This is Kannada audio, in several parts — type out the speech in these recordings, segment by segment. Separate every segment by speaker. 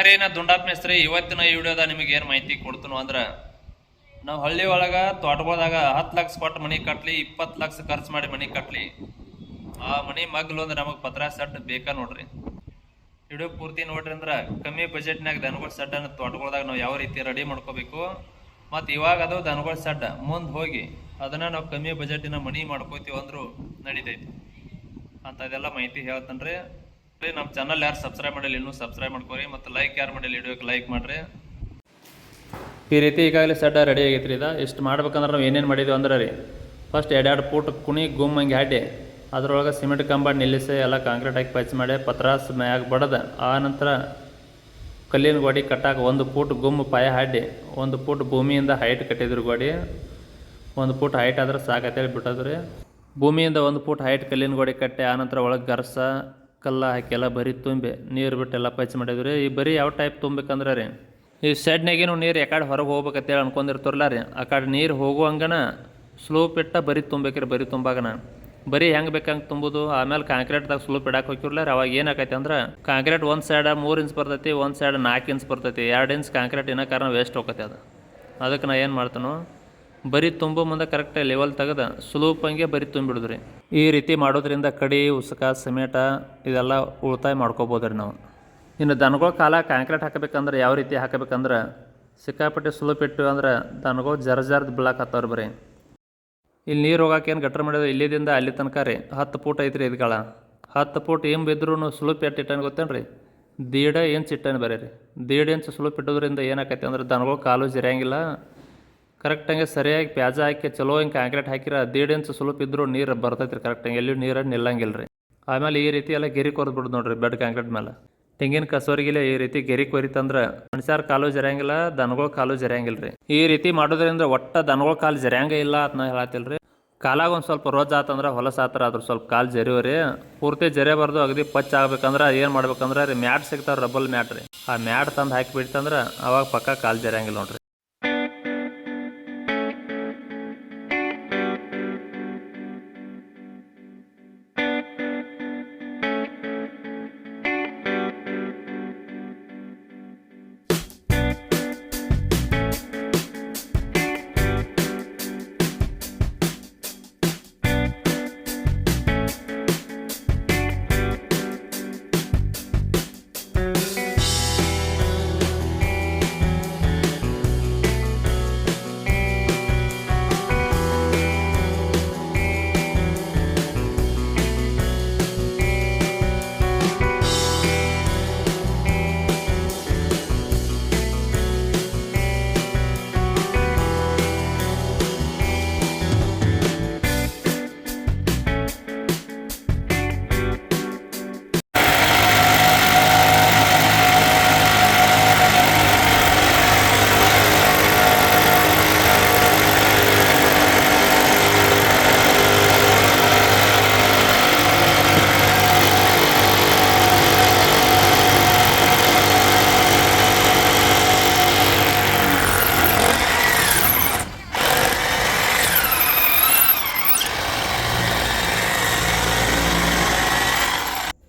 Speaker 1: ನಮಸ್ಕಾರ ನಾ ದುಂಡಾಪ್ ಇವತ್ತಿನ ಈ ವಿಡಿಯೋದ ನಿಮಗೆ ಏನು ಮಾಹಿತಿ ಕೊಡ್ತನು ಅಂದ್ರೆ, ನಾವು ಹಳ್ಳಿ ಒಳಗ ತೋಟಗೊಳ್ದಾಗ ಹತ್ತು ಲಕ್ಷ ಕೊಟ್ಟು ಮನೆ ಕಟ್ಲಿ, ಇಪ್ಪತ್ತು ಲಕ್ಷ ಖರ್ಚು ಮಾಡಿ ಮನೆ ಕಟ್ಲಿ, ಆ ಮನಿ ಮಗ್ಲು ಅಂದ್ರೆ ನಮಗೆ ಪತ್ರ ಸೆಟ್ ಬೇಕಾ ನೋಡ್ರಿ. ವಿಡಿಯೋ ಪೂರ್ತಿ ನೋಡ್ರಿ ಅಂದ್ರೆ, ಕಮ್ಮಿ ಬಜೆಟ್ನಾಗ ದನಗಳ ಸೆಡ್ಡನ್ನು ತೋಟಗಳದಾಗ ನಾವು ಯಾವ ರೀತಿ ರೆಡಿ ಮಾಡ್ಕೋಬೇಕು, ಮತ್ತು ಇವಾಗ ಅದು ದನಗಳ ಸೆಡ್ ಮುಂದೆ ಹೋಗಿ ಅದನ್ನ ನಾವು ಕಮ್ಮಿ ಬಜೆಟಿನ ಮನಿ ಮಾಡ್ಕೋತೀವಿ ಅಂದ್ರೂ ನಡೀತೈತಿ. ಅಂಥದ್ದೆಲ್ಲ ಮಾಹಿತಿ ಹೇಳ್ತಾನೆ ನಮ್ಮ ಚಾನಲ್ ಯಾರು ಸಬ್ಸ್ಕ್ರೈಬ್ ಮಾಡಿಲ್ಲ ಇನ್ನೂ ಸಬ್ಸ್ಕ್ರೈಬ್ ಮಾಡ್ಕೋರಿ ಮತ್ತು ಲೈಕ್ ಯಾರು ಮಾಡಿಲ್ಲ ವಿಡಿಯೋಕ್ಕೆ ಲೈಕ್ ಮಾಡಿರಿ. ಈ ರೀತಿ ಈಗಾಗಲೇ ಸೆಡ್ ರೆಡಿ ಆಗೈತೆ ರೀ ಇದು. ಇಷ್ಟು ಮಾಡ್ಬೇಕಂದ್ರೆ ನಾವು ಏನೇನು ಮಾಡಿದ್ವಿ ಅಂದ್ರೆ ರೀ ಫಸ್ಟ್ ಎರಡೆರಡು ಫೂಟ್ ಕುಣಿ ಗುಮ್ ಹಂಗೆ ಹಾಡಿ, ಅದರೊಳಗೆ ಸಿಮೆಂಟ್ ಕಂಬ, ನಿಲ್ಲಿಸಿ ಎಲ್ಲ ಕಾಂಕ್ರೀಟ್ ಹಾಕಿ ಪಚ್ ಮಾಡಿ, ಪತ್ರಾಸ್ ಮ್ಯಾಗ ಬಡದ. ಆ ನಂತರ ಕಲ್ಲಿನ ಗೋಡಿ ಕಟ್ಟಾಕ ಒಂದು ಫೂಟ್ ಗುಮ್ ಪಾಯ ಹಾಡಿ, ಒಂದು ಫೂಟ್ ಭೂಮಿಯಿಂದ ಹೈಟ್ ಕಟ್ಟಿದ್ರು ಗೋಡಿ. ಒಂದು ಫೂಟ್ ಹೈಟ್ ಆದ್ರೆ ಸಾಕತ್ತೇಳಿ ಬಿಟ್ಟದ್ರಿ ಭೂಮಿಯಿಂದ ಒಂದು ಫೂಟ್ ಹೈಟ್ ಕಲ್ಲಿನ ಗೋಡೆ ಕಟ್ಟಿ ಆನಂತರ ಒಳಗೆ ಗರ್ಸ ಕಲ್ಲ ಹಾಕಿ ಎಲ್ಲ ಬರಿ ತುಂಬಿ ನೀರು ಬಿಟ್ಟು ಎಲ್ಲ ಪಚ್ ಮಾಡಿದ್ವಿ ಈ ಬರೀ ಯಾವ ಟೈಪ್ ತುಂಬೇಕಂದ್ರೆ ರೀ? ಈ ಶೆಡ್ನಾಗೇನು ನೀರು ಯಾಕಡೆ ಹೊರಗೆ ಹೋಗ್ಬೇಕಂತೇಳಿ ಅನ್ಕೊಂಡಿರ್ತಾರಲ್ಲ ರೀ. ಆ ಕಡೆ ನೀರು ಹೋಗುವಂಗನ ಸ್ಲೋಪ್ ಇಟ್ಟ ಬರೀ ತುಂಬೇಕ್ರಿ ಬರೀ ತುಂಬಾಗನ ಬರೀ ಹೆಂಗೆ ಬೇಕಂಗೆ ತುಂಬುದು? ಆಮೇಲೆ ಕಾಂಕ್ರೀಟ್ದಾಗ ಸ್ಲೋಪ್ ಇಡಕ್ಕೆ ಹೋಗಿರ್ಲ ರೀ. ಅವಾಗ ಏನಾಕೈತಿ ಅಂದ್ರೆ ಕಾಂಕ್ರೀಟ್ ಒಂದು ಸೈಡ್ ಮೂರು ಇಂಚ್ ಬರ್ತೈತಿ, ಒಂದು ಸೈಡ್ ನಾಲ್ಕು ಇಂಚ್ ಬರ್ತೈತಿ. ಎರಡು ಇಂಚ್ ಕಾಂಕ್ರೀಟ್ ಇನ್ನೋ ಕಾರಣ ವೇಸ್ಟ್ ಹೋಗತ್ತೆ ಅದು. ಅದಕ್ಕೆ ನಾ ಏನು ಮಾಡ್ತಾನೋ? ಬರೀ ತುಂಬೋ ಮುಂದೆ ಕರೆಕ್ಟ್ ಲೆವೆಲ್ ತೆಗೆದ ಹಂಗೆ ತುಂಬಿಡೋದು ರೀ ಈ ರೀತಿ ಮಾಡೋದ್ರಿಂದ ಕಡಿ, ಉಸುಕ, ಸಿಮೆಂಟ ಇದೆಲ್ಲ ಉಳಿತಾಯ ಮಾಡ್ಕೋಬೋದು ರೀ ನಾವು. ಇನ್ನು ದನಗಳ ಕಾಲ ಕಾಂಕ್ರೀಟ್ ಹಾಕಬೇಕಂದ್ರೆ ಯಾವ ರೀತಿ ಹಾಕಬೇಕಂದ್ರೆ ಸಿಕ್ಕಾಪಟ್ಟೆ ಸ್ಲೂಪ್ ಇಟ್ಟು ಅಂದ್ರೆ ದನಗಳು ಜರ ಜರ್ದು ಬೀಳಾಕತ್ತವ್ರು ಬರೀ. ಇಲ್ಲಿ ನೀರು ಹೋಗಕ್ಕೆ ಏನು ಗಟ್ರ ಮಾಡಿದ್ರೆ ಇಲ್ಲಿದಿಂದ ಅಲ್ಲಿ ತನಕ ರೀ, ಹತ್ತು ಫೂಟ್ ಐತ್ರಿ ಇದಗಳ. ಹತ್ತು ಫೂಟ್ ಏನು ಬಿದ್ದರೂ ಸ್ಲೂಪ್ ಎಟ್ಟು ಇಟ್ಟನ್ ಗೊತ್ತೇನು ರೀ ದೀಡ ಇಂಚ್ ಇಟ್ಟನ್ ಬರೀ ರೀ. ದೀಡ ಇಂಚ್ ಸ್ಲೂಪ್ ಇಟ್ಟೋದ್ರಿಂದ ಏನಾಕೈತಿ ಅಂದ್ರೆ ದನಗಳು ಕಾಲು ಜಿರಿಯಂಗಿಲ್ಲ ಕರೆಕ್ಟಂಗೆ ಸರಿಯಾಗಿ ಪ್ಯಾಜ ಹಾಕಿ, ಚಲೋ ಹಿಂಗೆ ಕಾಂಕ್ರೀಟ್ ಹಾಕಿರ ದೀಡ್ ಇಂಚ್ ಸ್ವಲ್ಪ ಇದ್ರೂ ನೀರು ಬರ್ತೈತಿ ರೀ ಕರೆಕ್ಟಂಗೆ ಎಲ್ಲಿ ನೀರು ನಿಲ್ಲಂಗಿಲ್ಲ ರೀ ಆಮೇಲೆ ಈ ರೀತಿ ಎಲ್ಲ ಗೆರಿ ಕೊರ್ದು ಬಿಡೋದು ನೋಡ್ರಿ ಬೆಡ್ ಕಾಂಕ್ರೀಟ್ ಮೇಲೆ ತೆಂಗಿನ ಕಸೋರಿಗಿಲ್ಲ ಈ ರೀತಿ ಗೆರಿ ಕೊರಿತಂದ್ರೆ ಮನುಷ್ಯರ ಕಾಲು ಜರಿಯಂಗಿಲ್ಲ, ದನಗಳ ಕಾಲು ಜರಿಯಂಗಿಲ್ಲ ರೀ ಈ ರೀತಿ ಮಾಡೋದ್ರಿಂದ ಒಟ್ಟ ದನಗಳ ಕಾಲು ಜರಿಯಂಗ ಇಲ್ಲ ಅಂತ ನಾ ಹೇಳತ್ತಿಲ್ಲ ರೀ ಕಾಲಾಗ ಒಂದು ಸ್ವಲ್ಪ ರೋಜ್ ಆತಂದ್ರೆ ಹೊಲಸ ಆತರ, ಅದ್ರ ಸ್ವಲ್ಪ ಕಾಲು ರೀ ಪೂರ್ತಿ ಜರಿಯಬಾರ್ದು, ಅಗದಿ ಪಚ್ಚ ಆಗ್ಬೇಕಂದ್ರೆ ಏನು ಮಾಡ್ಬೇಕಂದ್ರೆ ರೀ ಮ್ಯಾಟ್ ಸಿಗ್ತಾವೆ ರಬ್ಬಲ್ ಮ್ಯಾಟ್ ರೀ ಆ ಮ್ಯಾಟ್ ತಂದು ಹಾಕಿ ಬಿಡ್ತಂದ್ರೆ ಅವಾಗ ಪಕ್ಕ ಕಾಲು ಜರಿಯಂಗಿಲ್ಲ ನೋಡ್ರಿ.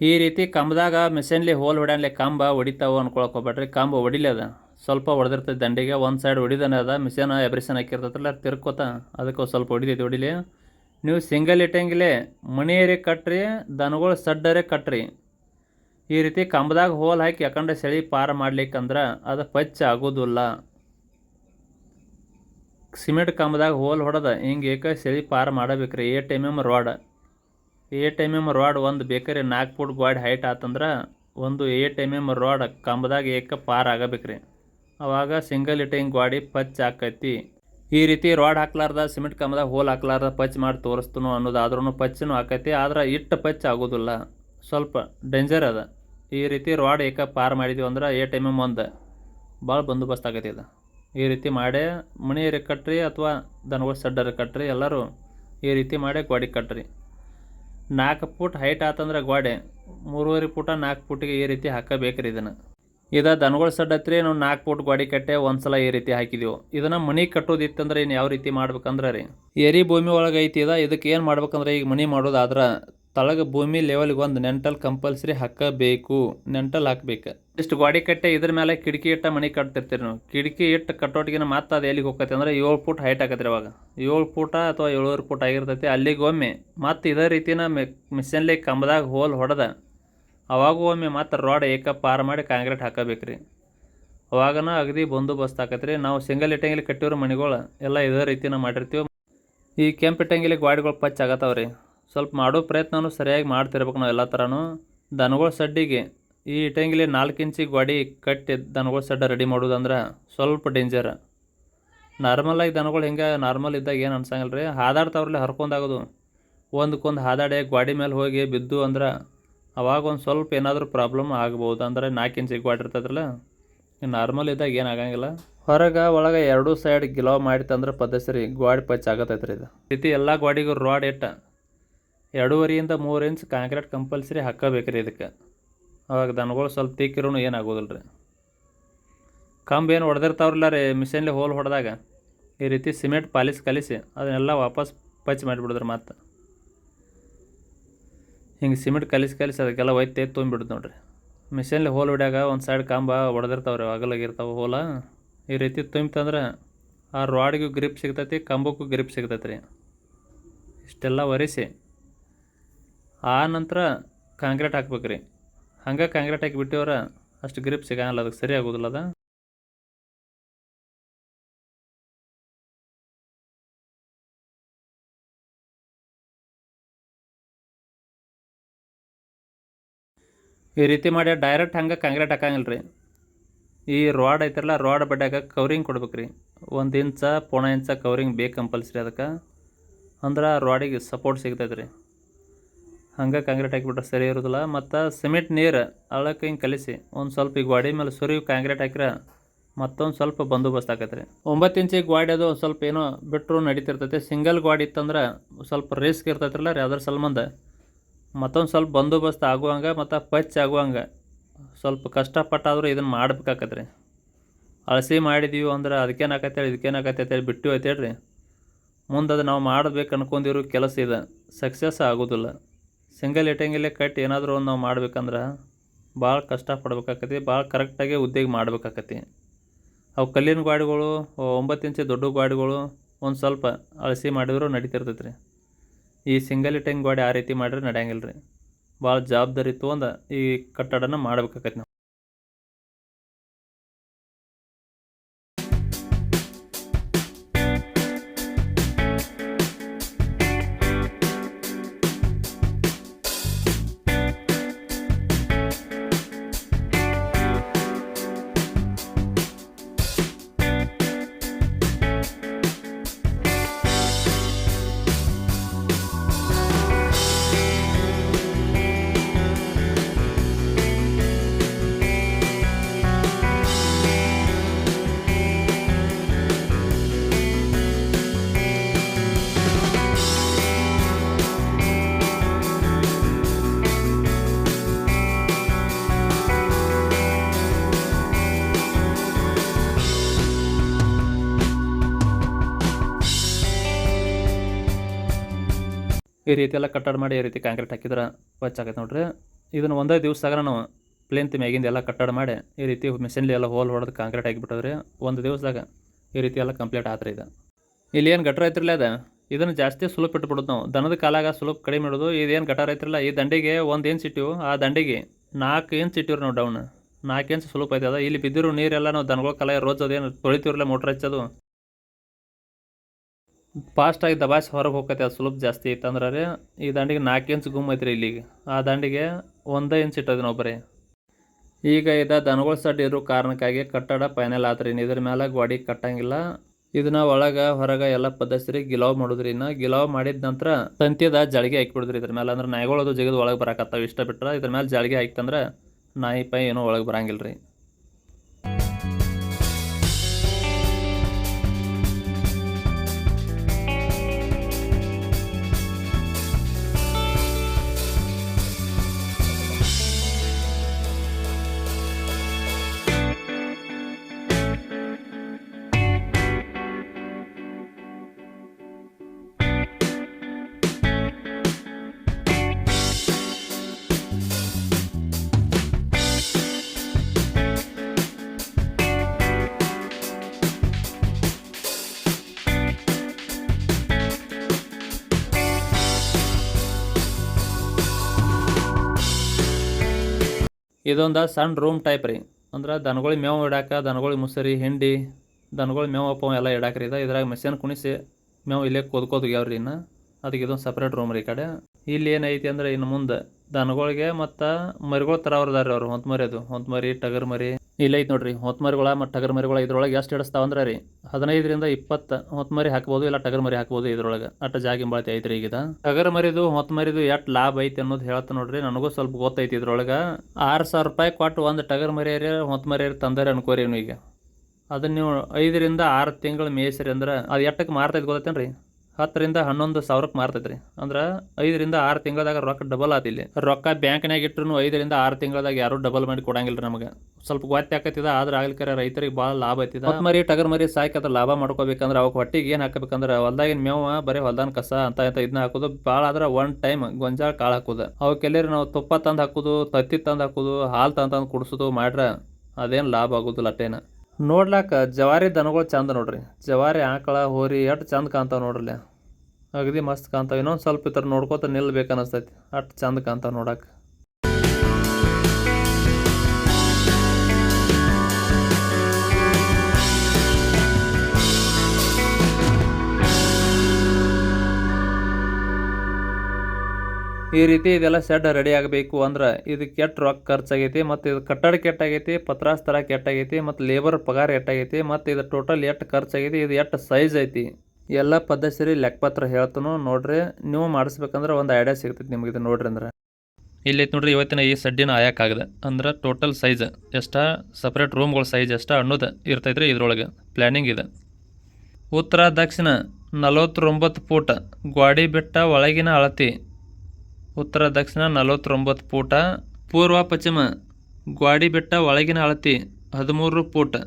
Speaker 1: ಈ ರೀತಿ ಕಂಬದಾಗ ಮಿಷನ್ಲಿ ಹೋಲ್ ಹೊಡ್ಯಾನ್ಲಿ ಕಂಬ ಹೊಡಿತಾವೆ ಅನ್ಕೊಳಕ್ಕೆ ಹೋಗ್ಬೇಡ್ರಿ ಕಂಬ ಅದ. ಸ್ವಲ್ಪ ಹೊಡೆದಿರ್ತೈತೆ ದಂಡಿಗೆ. ಒಂದು ಸೈಡ್ ಹೊಡಿದಾನೆ ಅದ. ಮಿಷನ್ ಎಬ್ರೇಷನ್ ಹಾಕಿರ್ತೈತಲ್ಲ ತಿರ್ಕೋತ ಅದಕ್ಕೆ ಸ್ವಲ್ಪ ಹೊಡಿತೈತಿ ಹೊಡಿಲಿ. ನೀವು ಸಿಂಗಲ್ ಇಟ್ಟಂಗಿಲೆ ಮಣಿಯರಿ ಕಟ್ರಿ, ದನಗಳು ಸಡ್ಡರೆ ಕಟ್ರಿ. ಈ ರೀತಿ ಕಂಬದಾಗ ಹೋಲ್ ಹಾಕಿ ಯಾಕಂದ್ರೆ ಸೆಳಿ ಪಾರ ಮಾಡ್ಲಿಕ್ಕಂದ್ರೆ ಅದು ಪಚ್ಚ ಆಗೋದಿಲ್ಲ. ಸಿಮೆಂಟ್ ಕಂಬದಾಗ ಹೋಲ್ ಹೊಡೆದ, ಹಿಂಗೆ ಏಕ ಸೆಳಿ ಪಾರ ಮಾಡಬೇಕ್ರಿ. Eight M M rod. Eight M M rod ಒಂದು ಬೇಕರಿ ನಾಲ್ಕು ಫುಟ್ ಗಾಡಿ ಹೈಟ್ ಆತಂದ್ರೆ ಒಂದು ಏಟ್ ಎಂ ಎಂ ರಾಡ್ ಕಂಬದಾಗ ಏಕ ಪಾರ್ ಆಗಬೇಕ್ರಿ. ಅವಾಗ ಸಿಂಗಲ್ ಇಟಿಂಗ್ ಗಾಡಿ ಪಚ್ ಆಕೈತಿ. ಈ ರೀತಿ ರಾಡ್ ಹಾಕ್ಲಾರ್ದ ಸಿಮೆಂಟ್ ಕಂಬದಾಗ ಹೋಲ್ ಹಾಕ್ಲಾರ್ದ ಪಚ್ ಮಾಡಿ ತೋರಿಸ್ತನು ಅನ್ನೋದಾದ್ರೂ ಪಚ್ಚನೂ ಆಕೈತಿ, ಆದ್ರೆ ಇಟ್ಟು ಪಚ್ ಆಗೋದಿಲ್ಲ. ಸ್ವಲ್ಪ ಡೇಂಜರ್ ಅದ. ಈ ರೀತಿ ರಾಡ್ ಏಕ ಪಾರ್ ಮಾಡಿದ್ವಿ ಅಂದ್ರೆ ಏಟ್ ಎಂ ಎಂ ಒಂದು. ಭಾಳ ಬಂದೋಬಸ್ತ್ ಆಗೈತಿ ಇದು. ಈ ರೀತಿ ಮಾಡೇ ಮನೆಯರಿ ಕಟ್ಟ್ರಿ ಅಥವಾ ದನಗಳು ಸಡ್ಡರಿಗೆ ಕಟ್ಟ್ರಿ ಎಲ್ಲರೂ ಈ ರೀತಿ ಮಾಡಿ ಗಾಡಿ ಕಟ್ರಿ. ನಾಲ್ಕು ಫೂಟ್ ಹೈಟ್ ಆತಂದ್ರೆ ಗೋಡೆ ಮೂರುವರೆ ಫೂಟ ನಾಲ್ಕು ಫೂಟಿಗೆ ಈ ರೀತಿ ಹಾಕಬೇಕ್ರಿ ಇದನ್ನು. ಇದು ದನಗಳ ಸಡ್ ಹತ್ರಿ, ನಾವು ನಾಲ್ಕು ಫೂಟ್ ಗೋಡೆ ಕಟ್ಟೆ ಒಂದ್ಸಲ ಈ ರೀತಿ ಹಾಕಿದೆವು. ಇದನ್ನು ಮನೆ ಕಟ್ಟೋದಿತ್ತಂದ್ರೆ ಇನ್ನು ಯಾವ ರೀತಿ ಮಾಡ್ಬೇಕಂದ್ರೆ ರೀ. ಏರಿ ಭೂಮಿ ಒಳಗೆ ಐತಿ ಇದ, ಇದಕ್ಕೆ ಏನು ಮಾಡ್ಬೇಕಂದ್ರೆ ಈಗ ಮನೆ ಮಾಡೋದಾದ್ರೆ ತಳಗ ಭೂಮಿ ಲೆವೆಲ್ಗೆ ಒಂದು ನೆಂಟಲ್ ಕಂಪಲ್ಸರಿ ಹಾಕಬೇಕು, ನೆಂಟಲ್ ಹಾಕ್ಬೇಕು. ಇಷ್ಟು ಗೋಡೆ ಕಟ್ಟೆ ಇದ್ರ ಮೇಲೆ ಕಿಟಕಿ ಇಟ್ಟ ಮನೆ ಕಟ್ತಿರ್ತೀರಿ ನಾವು. ಕಿಟಕಿ ಇಟ್ಟು ಕಟ್ಟೋಟಿಗಿನ ಮತ್ತೆ ಅದು ಎಲ್ಲಿಗೆ ಹೋಗತ್ತೆ ಅಂದ್ರೆ ಏಳು ಫುಟ್ ಹೈಟ್ ಆಗತ್ತೆ ಅವಾಗ. ಏಳು ಫೂಟ ಅಥವಾ ಏಳುವರೆ ಫುಟ್ ಆಗಿರ್ತೈತಿ ಅಲ್ಲಿಗೆ ಒಮ್ಮೆ ಮತ್ತೆ ಇದೇ ರೀತಿನ ಮಿಷನ್ಲಿ ಕಂಬದಾಗ ಹೋಲ್ ಹೊಡೆದ. ಅವಾಗೂ ಒಮ್ಮೆ ಮತ್ತು ರಾಡ್ ಏಕ ಪಾರ್ ಮಾಡಿ ಕಾಂಕ್ರೀಟ್ ಹಾಕಬೇಕು ರೀ ಅವಾಗನ ಅಗದಿ ಬಂದೋಬಸ್ತ್ ರೀ ನಾವು ಸಿಂಗಲ್ ಇಟ್ಟಂಗಿಲಿ ಕಟ್ಟಿರೋ ಮನೆಗಳು ಎಲ್ಲ ಇದೇ ರೀತಿನ ಮಾಡಿರ್ತೀವಿ. ಈ ಕೆಂಪು ಇಟ್ಟಂಗಿಲಿ ಗಾಡಿಗಳು ಪಚ್ಚ ಆಗತ್ತಾವ ರೀ ಸ್ವಲ್ಪ ಮಾಡೋ ಪ್ರಯತ್ನವೂ ಸರಿಯಾಗಿ ಮಾಡ್ತಿರ್ಬೇಕು ನಾವು ಎಲ್ಲ ಥರನೂ. ದನಗಳ ಸಡ್ಡಿಗೆ ಈ ಇಟಂಗಿಲಿ ನಾಲ್ಕು ಇಂಚಿ ಗಾಡಿ ಕಟ್ಟಿ ದನಗಳ ಸಡ್ಡ ರೆಡಿ ಮಾಡೋದಂದ್ರೆ ಸ್ವಲ್ಪ ಡೇಂಜರ್. ನಾರ್ಮಲಾಗಿ ದನಗಳು ಹಿಂಗೆ ನಾರ್ಮಲ್ ಇದ್ದಾಗ ಏನು ಅನ್ಸಂಗಿಲ್ಲ ರೀ. ಹಾದಾಡ್ತಾವ್ರಲ್ಲಿ ಹರ್ಕೊಂಡಾಗೋದು. ಒಂದಕ್ಕೊಂದು ಹಾದಾಡಿ ಗಾಡಿ ಮೇಲೆ ಹೋಗಿ ಬಿದ್ದು ಅಂದ್ರೆ ಅವಾಗ ಒಂದು ಸ್ವಲ್ಪ ಏನಾದರೂ ಪ್ರಾಬ್ಲಮ್ ಆಗ್ಬೋದು. ಅಂದರೆ ನಾಲ್ಕು ಇಂಚಿ ಗಾಡಿ ಇರ್ತದ್ರಲ್ಲ ನಾರ್ಮಲ್ ಇದ್ದಾಗ ಏನು ಆಗಂಗಿಲ್ಲ. ಹೊರಗೆ ಒಳಗೆ ಎರಡೂ ಸೈಡ್ ಗಿಲಾವ್ ಮಾಡಿ ತಂದ್ರೆ ಪದ್ಧತಿ ರೀ. ಗಾಡಿ ಪಚ್ಚ ಆಗತೈತೆ ರೀ ಇದು ಸ್ಥಿತಿ ಎಲ್ಲ ಗಾಡಿಗೂ ರಾಡ್ ಇಟ್ಟ ಎರಡೂವರೆಯಿಂದ ಮೂರು ಇಂಚ್ ಕಾಂಕ್ರೀಟ್ ಕಂಪಲ್ಸರಿ ಹಾಕಬೇಕ್ರಿ ಇದಕ್ಕೆ. ಅವಾಗ ದನಗಳು ಸ್ವಲ್ಪ ತಿಕ್ಕಿರೂ ಏನಾಗೋದಿಲ್ಲ ರೀ ಕಂಬ ಏನು ಹೊಡೆದಿರ್ತಾವ್ರಲ್ಲ ರೀ ಮಿಷನ್ಲಿ ಹೋಲ್ ಹೊಡೆದಾಗ, ಈ ರೀತಿ ಸಿಮೆಂಟ್ ಪಾಲಿಸ್ ಕಲಿಸಿ ಅದನ್ನೆಲ್ಲ ವಾಪಸ್ ಪಚ್ ಮಾಡಿಬಿಡಿದ್ರೆ ಮತ್ತೆ ಹಿಂಗೆ ಸಿಮೆಂಟ್ ಕಲಿಸಿ ಕಲಿಸಿ ಅದಕ್ಕೆಲ್ಲ ಒಯ್ತು ತುಂಬಿಡ್ದು ನೋಡ್ರಿ. ಮಿಷನ್ಲಿ ಹೋಲ್ ಹೊಡ್ಯಾಗ ಒಂದು ಸೈಡ್ ಕಂಬ ಹೊಡೆದಿರ್ತಾವ್ರಿ ಅಗಲಾಗಿರ್ತಾವೆ ಹೋಲ. ಈ ರೀತಿ ತುಂಬಿತಂದ್ರೆ ಆ ರಾಡ್ಗೂ ಗ್ರಿಪ್ ಸಿಗ್ತೈತಿ, ಕಂಬಕ್ಕೂ ಗ್ರಿಪ್ ಸಿಗ್ತೈತೆ ರೀ ಇಷ್ಟೆಲ್ಲ ಒರೆಸಿ ಆ ನಂತರ ಕಾಂಕ್ರೀಟ್ ಹಾಕ್ಬೇಕು ರೀ ಹಂಗೆ ಕಾಂಕ್ರೀಟ್ ಹಾಕಿ ಬಿಟ್ಟಿವ್ರ ಅಷ್ಟು ಗ್ರಿಪ್ ಸಿಗಲ್ಲ, ಅದಕ್ಕೆ ಸರಿ ಆಗೋದಿಲ್ಲ ಅದ. ಈ ರೀತಿ ಮಾಡಿ ಡೈರೆಕ್ಟ್ ಹಂಗೆ ಕಾಂಕ್ರೀಟ್ ಹಾಕಂಗಿಲ್ಲ ರೀ ಈ ರಾಡ್ ಐತಿರಲ್ಲ ರಾಡ್ ಬಡ್ಡಾಗ ಕವರಿಂಗ್ ಕೊಡ್ಬೇಕು ರೀ ಒಂದು ಇಂಚ, ಪೋಣ ಇಂಚ ಕವರಿಂಗ್ ಬೇಕು ಕಂಪಲ್ಸರಿ ಅದಕ್ಕೆ. ಅಂದ್ರೆ ರಾಡಿಗೆ ಸಪೋರ್ಟ್ ಸಿಗ್ತೈತೆ ರೀ ಹಂಗೆ ಕಾಂಕ್ರೀಟ್ ಹಾಕಿಬಿಟ್ರೆ ಸರಿ ಇರೋದಿಲ್ಲ. ಮತ್ತು ಸಿಮೆಂಟ್ ನೀರು ಅಳಕ್ಕೆ ಹಿಂಗೆ ಕಲಿಸಿ, ಒಂದು ಸ್ವಲ್ಪ ಈ ಗ್ವಾಡಿ ಮೇಲೆ ಸುರಿ ಕಾಂಕ್ರೀಟ್ ಹಾಕಿರ ಮತ್ತೊಂದು ಸ್ವಲ್ಪ ಬಂದೋಬಸ್ತ್ ಆಕೈತೆ ರೀ ಒಂಬತ್ತು ಇಂಚಿ ಗಾಡಿ ಅದು ಸ್ವಲ್ಪ ಏನೋ ಬಿಟ್ಟರು ನಡೀತಿರ್ತೈತೆ. ಸಿಂಗಲ್ ಗ್ವಾಡಿ ಇತ್ತಂದ್ರೆ ಸ್ವಲ್ಪ ರಿಸ್ಕ್ ಇರ್ತೈತ್ರಲ್ಲ ರೀ ಅದ್ರ ಸಲ್ಮಂದ. ಮತ್ತೊಂದು ಸ್ವಲ್ಪ ಬಂದೋಬಸ್ತ್ ಆಗುವಂಗೆ ಮತ್ತು ಪಚ್ ಆಗುವಂಗೆ ಸ್ವಲ್ಪ ಕಷ್ಟಪಟ್ಟಾದರೂ ಇದನ್ನು ಮಾಡ್ಬೇಕಾಕತ್ತೆ ರೀ ಅಳಸಿ ಮಾಡಿದೀವಿ ಅಂದ್ರೆ ಅದಕ್ಕೇನು ಆಕತ್ತೇಳಿ ಇದಕ್ಕೇನು ಆಕತ್ತೇಳಿ ಬಿಟ್ಟು ಐತೇಳ್ರಿ ಮುಂದೆ ಅದು ನಾವು ಮಾಡಬೇಕು ಅನ್ಕೊಂಡಿರೋ ಕೆಲಸ ಇದೆ. ಸಕ್ಸಸ್ ಆಗೋದಿಲ್ಲ. ಸಿಂಗಲ್ ಇಟ್ಟಂಗಿಲ್ಲೇ ಕಟ್ಟಿ ಏನಾದರೂ ಒಂದು ನಾವು ಮಾಡ್ಬೇಕಂದ್ರೆ ಭಾಳ ಕಷ್ಟಪಡ್ಬೇಕಾಕತಿ ಭಾಳ ಕರೆಕ್ಟಾಗಿ ಉದ್ಯೋಗ ಮಾಡ್ಬೇಕಾಕತಿ. ಅವು ಕಲ್ಲಿನ ಗಾಡಿಗಳು ಒಂಬತ್ತು ಇಂಚು ದೊಡ್ಡ ಗಾಡಿಗಳು ಒಂದು ಸ್ವಲ್ಪ ಅಳಸಿ ಮಾಡಿದ್ರು ನಡೀತಿರ್ತೈತೆ ರೀ ಈ ಸಿಂಗಲ್ ಇಟ್ಟಂಗಿ ಗಾಡಿ ಆ ರೀತಿ ಮಾಡಿದ್ರೆ ನಡೆಯಂಗಿಲ್ಲ ರೀ ಭಾಳ ಜವಾಬ್ದಾರಿ ತೊಗೊಂಡು ಈ ಕಟ್ಟಡನ ಮಾಡ್ಬೇಕಾಕತಿ ನಾವು. ಈ ರೀತಿ ಎಲ್ಲ ಕಟ್ಟಡ ಮಾಡಿ ಈ ರೀತಿ ಕಾಂಕ್ರೀಟ್ ಹಾಕಿದ್ರೆ ಹೊಚ್ಚ ಆಗೈತೆ ನೋಡ್ರಿ. ಇದನ್ನು ಒಂದೇ ದಿವಸದಾಗ ನಾವು ಪ್ಲೇನ್ ಮ್ಯಾಗಿಂದ ಎಲ್ಲ ಕಟ್ಟಡ ಮಾಡಿ ಈ ರೀತಿ ಮಿಷನ್ಲಿ ಎಲ್ಲ ಹೋಲ್ ಹೊಡೆದು ಕಾಂಕ್ರೀಟ್ ಹಾಕಿಬಿಟ್ಟವ್ರಿ ಒಂದು ದಿವಸದಾಗ ಈ ರೀತಿ ಎಲ್ಲ ಕಂಪ್ಲೀಟ್ ಆತ್ರಿ ಇದು. ಇಲ್ಲಿ ಏನು ಗಟ್ರ ಐತ್ರಲ್ಲ ಅದ? ಇದನ್ನು ಜಾಸ್ತಿ ಸುಲಭ ಇಟ್ಬಿಡೋದು ನಾವು. ದನದ ಕಾಲಾಗ ಸುಲಭ ಕಡಿಮೆ ಇಡೋದು. ಇದೇನು ಗಟಾರ ಐತ್ರಲ್ಲ. ಈ ದಂಡಿಗೆ ಒಂದು ಏನು ಸಿಟ್ಟಿವು ಆ ದಂಡಿಗೆ ನಾಲ್ಕು ಏನು ಸಿಟ್ಟಿವ್ರಿ ನಾವು ಡೌನ್ ನಾಲ್ಕು ಏನು ಸುಲಭ ಐತೆ ಅದ. ಇಲ್ಲಿ ಬಿದ್ದಿರೋ ನೀರೆಲ್ಲ ನಾವು ದನಗಳ ಕಾಲ ರೋಜ್ ಅದೇನು ತೊಳಿತೀವ್ರಲ್ಲ ಮೋಟ್ರ್ ಹಚ್ಚೋದು. ಫಾಸ್ಟಾಗಿ ದಬಾಯಿಸಿ ಹೊರಗೆ ಹೋಗತ್ತೆ, ಅದು ಸುಲಭ ಜಾಸ್ತಿ ಇತ್ತಂದ್ರೆ ರೀ, ಈ ದಂಡಿಗೆ ನಾಲ್ಕು ಇಂಚ್ ಗುಮ್ ರೀ ಇಲ್ಲಿಗೆ. ಆ ದಂಡಿಗೆ ಒಂದೇ ಇಂಚ್ ಇಟ್ಟದ ನಾವು ಈಗ ಇದ ದನಗಳ ಸಡ್ ಇರೋ ಕಾರಣಕ್ಕಾಗಿ ಕಟ್ಟಡ ಫೈನಲ್ ಆತ್ರಿ. ಇದ್ರ ಮೇಲೆ ಗೋಡಿ ಕಟ್ಟಂಗಿಲ್ಲ. ಇದನ್ನ ಒಳಗೆ, ಹೊರಗೆ ಎಲ್ಲ ಪದ್ಧತಿ ಗಿಲಾವ್ ಮಾಡೋದ್ರಿ ಇನ್ನು. ಗಿಲಾವ್ ಮಾಡಿದ ನಂತರ ತಂತಿದ ಜಾಳಿಗೆ ಹಾಕಿಬಿಡಿದ್ರಿ ಇದ್ರ ಮೇಲೆ ಅಂದ್ರೆ ನಾಯಿಗಳದು ಜಗದ್ ಒಳಗೆ ಬರಕತ್ತಾವ ಇಷ್ಟ ಬಿಟ್ರೆ. ಇದ್ರ ಮೇಲೆ ಜಳಿಗೆ ಹಾಕ್ತಂದ್ರೆ ನಾಯಿ ಪೈ ಏನೋ ಒಳಗೆ ಬರಂಗಿಲ್ಲ ರೀ ಇದೊಂದು ಸಣ್ಣ ರೂಮ್ ಟೈಪ್ ರೀ. ಅಂದ್ರೆ ದನಗಳಿಗೆ ಮೇವು ಇಡಾಕ ದನಗಳಿಗೆ ಮುಸರಿ, ಹಿಂಡಿ ದನಗಳಿಗೆ ಮೇವು ಅಪ್ಪ ಎಲ್ಲ ಇಡಾಕ್ರಿ ಇದು. ಇದ್ರಾಗ ಮೆಷಿನ್ ಕುಣಿಸಿ ಮೇವು ಇಲ್ಲೇ ಕೊದ್ಕೋದು ಯಾವ್ರಿ ಇನ್ನು. ಅದಕ್ಕೆ ಇದೊಂದು ಸಪ್ರೇಟ್ ರೂಮ್ ರೀ ಈ ಕಡೆ. ಇಲ್ಲಿ ಏನೈತಿ ಅಂದ್ರೆ ಇನ್ನು ಮುಂದೆ ದನಗಳಿಗೆ ಮತ್ತು ಮರಿಗಳು ರೀ ಅವ್ರು ಹೊಂತ ಮರಿ ಅದು. ಹೊಂತ ಮರಿ, ಟಗರ್ ಮರಿ. ಇಲ್ಲ ಐತೆ ನೋಡ್ರಿ. ಹೊಂತ ಮರಿಗಳ ಮತ್ತು ಟಗರ್ ಮರಿಗಳ ಇದ್ರೊಳಗೆ ಎಷ್ಟು ಇಡಿಸ್ತಾವ ಅಂದ್ರೆ ರೀ, ಹದಿನೈದರಿಂದ ಇಪ್ಪತ್ತು ಹೊಂತ ಮರಿ ಹಾಕ್ಬೋದು ಇಲ್ಲ ಟಗರ್ ಮರಿ ಹಾಕ್ಬೋದು ಇದ್ರೊಳಗೆ. ಅಟ್ಟ ಜಾಗ ಬಾಳ್ತಿ ಐತ್ರಿ ಈಗ ಟಗರ್ ಮರಿದು, ಹೊಂತ ಮರಿದು ಎಷ್ಟು ಲಾಭ ಐತಿ ಅನ್ನೋದು ಹೇಳ್ತ ನೋಡ್ರಿ. ನನಗೂ ಸ್ವಲ್ಪ ಗೊತ್ತೈತಿ ಇದ್ರೊಳಗೆ. ಆರು ಸಾವಿರ ರೂಪಾಯಿ ಕೊಟ್ಟು ಒಂದು ಟಗರ್ ಮರಿಯರಿ, ಹೊಂತ ಮರಿಯರಿ ತಂದರೆ ಅನ್ಕೋರಿ ನೀವು ಈಗ ಅದನ್ನ ನೀವು ಐದರಿಂದ ಆರು ತಿಂಗಳು ಮೇಯ್ಸಿರಿ ಅಂದ್ರೆ ಅದು ಎಟ್ಟಕ್ಕೆ ಮಾರ್ತೈತೆ ಗೊತ್ತೇನ್ರಿ? ಹತ್ತರಿಂದ ಹನ್ನೊಂದು ಸಾವಿರಕ್ಕೆ ಮಾರ್ತೈತ್ರಿ. ಅಂದ್ರ ಐದರಿಂದ ಆರು ತಿಂಗಳದಾಗ ರೊಕ್ಕ ಡಬಲ್ ಆತ ಇಲ್ಲಿ. ರೊಕ್ಕ ಬ್ಯಾಂಕ್ನಾಗ ಇಟ್ಟರು ಐದರಿಂದ ಆರು ತಿಂಗಳದಾಗ ಯಾರು ಡಬಲ್ ಮಾಡಿ ಕೊಡಂಗಿಲ್ಲ ನಮಗೆ. ಸ್ವಲ್ಪ ಗೊತ್ತೆ ಆಕತ್ತಿದ ಆದ್ರೆ ಆಗ್ಲಿಕ್ಕೆ ರೈತರಿಗೆ ಭಾಳ ಲಾಭ ಐತಿದ. ಮತ್ತು ಮರಿ ಟಗರ್ ಮರಿ ಸಾಕಿ ಅದ್ರ ಲಾಭ ಮಾಡ್ಕೋಬೇಕಂದ್ರೆ ಅವಕ್ಕೆ ಹೊಟ್ಟಿಗೆ ಏನು ಹಾಕಬೇಕಂದ್ರೆ ಹೊಲ್ದಾಗಿನ ಮೇವ, ಬರೀ ಹೊಲ್ದಾನ ಕಸ ಅಂತ ಅಂತ ಇದನ್ನ ಹಾಕೋದು. ಭಾಳ ಆದ್ರೆ ಒನ್ ಟೈಮ್ ಗೊಂಜಾಳ ಕಾಳು ಹಾಕೋದು. ಅವಕ್ಕೆಲ್ಲರಿ ನಾವು ತುಪ್ಪ ತಂದು ಹಾಕೋದು, ತತ್ತಿ ತಂದು ಹಾಕೋದು, ಹಾಲು ತಂದು ತಂದು ಕುಡಿಸೋದು ಮಾಡ್ರೆ ಅದೇನು ಲಾಭ ಆಗೋದಿಲ್ಲ ಅಟ್ಟೇನ. ನೋಡ್ಲಾಕ ಜವಾರಿ ದನಗಳು ಚಂದ ನೋಡ್ರಿ. ಜವಾರಿ ಆಕಳ, ಹೋರಿ ಎಷ್ಟು ಚಂದ ಕಾಣ್ತಾವ ನೋಡ್ರಲ್ಲ ಅಗದಿ ಮಸ್ತ್ ಕಾಣ್ತಾವ. ಇನ್ನೊಂದು ಸ್ವಲ್ಪ ಇತರ ನೋಡ್ಕೋತ ನಿಲ್ಬೇಕು ಅನಸ್ತೈತಿ. ಅಷ್ಟು ಚಂದ ಕಾಣ್ತಾವ ನೋಡಕ್ಕೆ ಈ ರೀತಿ ಇದೆಲ್ಲ ಶೆಡ್ ರೆಡಿ ಆಗಬೇಕು ಅಂದ್ರೆ ಇದು ಕೆಟ್ಟ ರೊಕ್ಕ ಖರ್ಚಾಗೈತಿ, ಮತ್ತು ಇದು ಕಟ್ಟಡ ಕೆಟ್ಟಾಗೈತಿ, ಪತ್ರಾಸ್ ಥರ ಕೆಟ್ಟಾಗೈತಿ, ಮತ್ತು ಲೇಬರ್ ಪಗಾರ ಎಟ್ಟಾಗೈತಿ, ಮತ್ತು ಇದು ಟೋಟಲ್ ಎಷ್ಟು ಖರ್ಚಾಗೈತಿ, ಇದು ಎಷ್ಟು ಸೈಜ್ ಐತಿ. ಎಲ್ಲ ಪದ್ಧತಿ ಲೆಕ್ಕಪತ್ರ ಹೇಳ್ತಾನು ನೋಡ್ರಿ, ನೀವು ಮಾಡಿಸ್ಬೇಕಂದ್ರೆ ಒಂದು ಐಡಿಯಾ ಸಿಗ್ತೈತಿ ನಿಮಗೆ ಇದು ನೋಡ್ರಿ ಅಂದ್ರೆ. ಇಲ್ಲಿ ನೋಡ್ರಿ, ಇವತ್ತಿನ ಈ ಸಡ್ಡಿನ ಆಯಕ್ಕಾಗದೆ ಅಂದ್ರೆ ಟೋಟಲ್ ಸೈಜ್ ಎಷ್ಟ ಸಪ್ರೇಟ್ ರೂಮ್ಗಳ ಸೈಜ್ ಎಷ್ಟ ಅನ್ನೋದು ಇರ್ತೈತ್ರಿ ಇದ್ರೊಳಗೆ. ಪ್ಲ್ಯಾನಿಂಗ್ ಇದೆ. ಉತ್ತರ, ದಕ್ಷಿಣ ನಲವತ್ತೊಂಬತ್ತು ಫೂಟ ಗ್ವಾಡಿ ಬೆಟ್ಟ ಒಳಗಿನ ಅಳತಿ. ಉತ್ತರ, ದಕ್ಷಿಣ ನಲವತ್ತೊಂಬತ್ತು ಫೂಟ ಪೂರ್ವ, ಪಶ್ಚಿಮ ಗ್ವಾಡಿ ಬೆಟ್ಟ ಒಳಗಿನ ಅಳತಿ ಹದಿಮೂರು ಫೂಟ್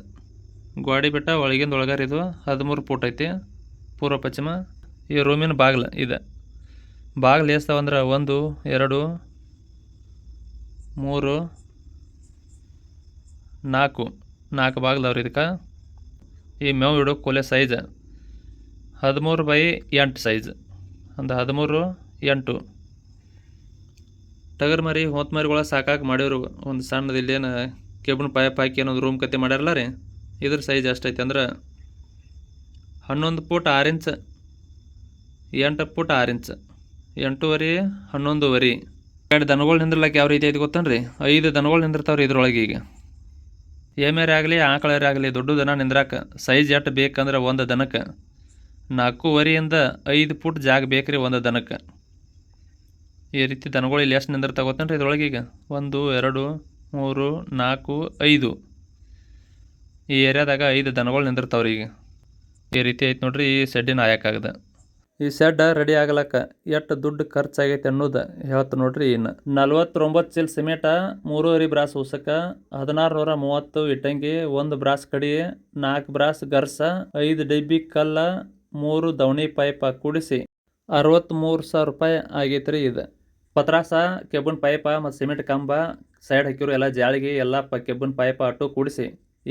Speaker 1: ಗ್ವಾಡಿ ಬೆಟ್ಟ ಒಳಗಿಂದ ಒಳಗಾರಿದು ಹದಿಮೂರು ಫೂಟ್ ಐತಿ. ಪೂರ್ವ ಪಶ್ಚಿಮ ಈ ರೂಮಿನ ಬಾಗಿಲು ಇದೆ. ಬಾಗಿಲು ಎಷ್ಟಾವಂದ್ರೆ ಒಂದು, ಎರಡು, ಮೂರು, ನಾಲ್ಕು ನಾಲ್ಕು ಬಾಗಿಲವ್ರಿ ಇದಕ್ಕೆ. ಈ ಮೇವು ಇಡೋ ಕೊಲೆ ಸೈಜ್ ಹದಿಮೂರು ಬೈ ಎಂಟು ಸೈಜ್ ಒಂದು ಹದಿಮೂರು, ಎಂಟು. ಟಗರ್ ಮರಿ ಹೊತ್ತು ಮರಿಗಳ ಸಾಕಾಗಿ ಮಾಡಿರು ಒಂದು ಸಣ್ಣದು ಇಲ್ಲೇನು ಕೇಬನ್ ಪೈಪ್ ಹಾಕಿ ಅನ್ನೋದು ರೂಮ್ ಕತೆ ಮಾಡ್ಯಾರಲ್ಲ ರೀ, ಇದ್ರ ಸೈಜ್ ಎಷ್ಟೈತೆ ಅಂದ್ರೆ ಹನ್ನೊಂದು ಫೂಟ್ ಆರು ಇಂಚ್ ಎಂಟು ಫೂಟ್ ಆರು ಇಂಚ್ ಎಂಟೂವರೆ, ಹನ್ನೊಂದುವರೆ. ಎರಡು ದನಗಳು ನಿಂದ್ರಲಕ್ಕೆ ಯಾವ ರೀತಿ ಐತಿ ಗೊತ್ತನ್ರಿ? ಐದು ದನಗಳು ನಿಂದಿರ್ತಾವ್ರಿ ಇದ್ರೊಳಗೆ ಈಗ. ಏಮೇರೆ ಆಗಲಿ, ಆಕಳರೇ ಆಗಲಿ, ದೊಡ್ಡ ದನ ನಿಂದ್ರಾಕ ಸೈಜ್ ಎಷ್ಟು ಬೇಕಂದ್ರೆ ಒಂದು ದನಕ್ಕೆ ನಾಲ್ಕೂವರೆಯಿಂದ ಐದು ಪುಟ್ ಜಾಗ ಬೇಕ್ರಿ ಒಂದು ದನಕ್ಕೆ ಈ ರೀತಿ ದನಗಳು ಇಲ್ಲಿ ಎಷ್ಟು ನಿಂದಿರ್ತಾವ ಗೊತ್ತೇನ್ರಿ ಇದ್ರೊಳಗೆ ಈಗ? ಒಂದು, ಎರಡು, ಮೂರು, ನಾಲ್ಕು, ಐದು. ಈ ಏರಿಯಾದಾಗ ಐದು ದನಗಳು ನಿಂದಿರ್ತಾವ್ರಿ ಈಗ. ಈ ರೀತಿ ಐತೆ ನೋಡ್ರಿ, ಈ ಶೆಡ್ಡಿನ ಆಯಕ್ಕಾಗದ ಈ ಶೆಡ್ ರೆಡಿ ಆಗ್ಲಕ್ಕ, ಎಷ್ಟು ದುಡ್ಡು ಖರ್ಚಾಗೈತೆ ಅನ್ನೋದು ಹೇಳ್ತ ನೋಡ್ರಿ ಇನ್ನು. ನಲ್ವತ್ತೊಂಬತ್ತು ಚೀಲ ಸಿಮೆಂಟ, ಮೂರುವರೆ ಬ್ರಾಸ್ ಉಸಕ ಹದಿನಾರು ನೂರ ಮೂವತ್ತು ಇಟ್ಟಂಗಿ, ಒಂದು ಬ್ರಾಸ್ ಕಡಿ ನಾಲ್ಕು ಬ್ರಾಸ್ ಗರ್ಸ, ಐದು ಡಬ್ಬಿ ಕಲ್ಲ, ಮೂರು ದವಣಿ ಪೈಪ ಕೂಡಿಸಿ ಅರವತ್ತ್ಮೂರು ಸಾವಿರ ರೂಪಾಯಿ ಆಗೈತ್ರಿ ಇದು. ಪತ್ರಾಸ, ಕೆಬ್ಬನ್ ಪೈಪ ಮತ್ತು ಸಿಮೆಂಟ್ ಕಂಬ, ಸೈಡ್ ಹಾಕಿರೋ ಎಲ್ಲ ಜಾಳಿಗೆ, ಎಲ್ಲ ಪ ಕೆಬ್ಬನ್ ಪೈಪ ಅಟ್ಟು ಕೂಡಿಸಿ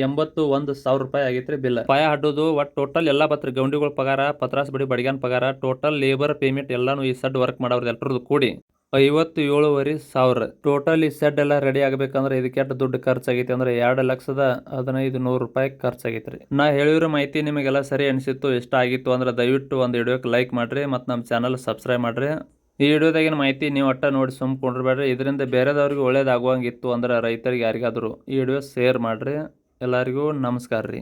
Speaker 1: ಎಂಬತ್ತು ಒಂದು ಸಾವಿರ ರೂಪಾಯಿ ಆಗೈತ್ರಿ ಬಿಲ್. ಪಾಯ ಹಡ್ಡೋದು ಒಟ್ಟು ಟೋಟಲ್ ಎಲ್ಲ ಬತ್ರಿ ಗೌಂಡಿಗಳ ಪಗಾರ, ಪತ್ರಾಸ್ ಬಡಿ ಬಡಿಗಾನ್ ಪಗಾರ ಟೋಟಲ್ ಲೇಬರ್ ಪೇಮೆಂಟ್ ಎಲ್ಲಾನು ಈ ಸೆಡ್ ವರ್ಕ್ ಮಾಡೋರು ಎಲ್ಲರದ್ದು ಕೂಡಿ ಐವತ್ತು ಏಳುವರೆ ಸಾವಿರ. ಟೋಟಲ್ ಈ ಸೆಡ್ ಎಲ್ಲ ರೆಡಿ ಆಗ್ಬೇಕಂದ್ರೆ ಇದಕ್ಕೆ ಎಷ್ಟು ದುಡ್ಡು ಖರ್ಚಾಗೈತಿ ಅಂದ್ರೆ ಎರಡು ಲಕ್ಷದ ಹದಿನೈದು ನೂರು ರೂಪಾಯಿ ಖರ್ಚಾಗೈತೆ ರೀ ನಾ ಹೇಳಿರೋ ಮಾಹಿತಿ ನಿಮಗೆಲ್ಲ ಸರಿ ಅನಿಸಿತ್ತು, ಇಷ್ಟ ಆಗಿತ್ತು ಅಂದ್ರೆ ದಯವಿಟ್ಟು ಒಂದು ವಿಡಿಯೋಕ್ಕೆ ಲೈಕ್ ಮಾಡಿರಿ ಮತ್ತು ನಮ್ಮ ಚಾನಲ್ ಸಬ್ಸ್ಕ್ರೈಬ್ ಮಾಡಿರಿ. ಈ ವಿಡಿಯೋದಾಗಿನ ಮಾಹಿತಿ ನೀವು ಒಟ್ಟ ನೋಡಿ ಸುಮ್ ಕೊಂಡಿರ್ಬೇಡ್ರಿ ಇದರಿಂದ ಬೇರೆದವ್ರಿಗೆ ಒಳ್ಳೇದಾಗುವಂಗಿತ್ತು ಅಂದ್ರೆ ರೈತರಿಗೆ ಯಾರಿಗಾದರೂ ಈ ವಿಡಿಯೋ ಶೇರ್ ಮಾಡಿರಿ. ಎಲ್ಲರಿಗೂ ನಮಸ್ಕಾರ ರೀ.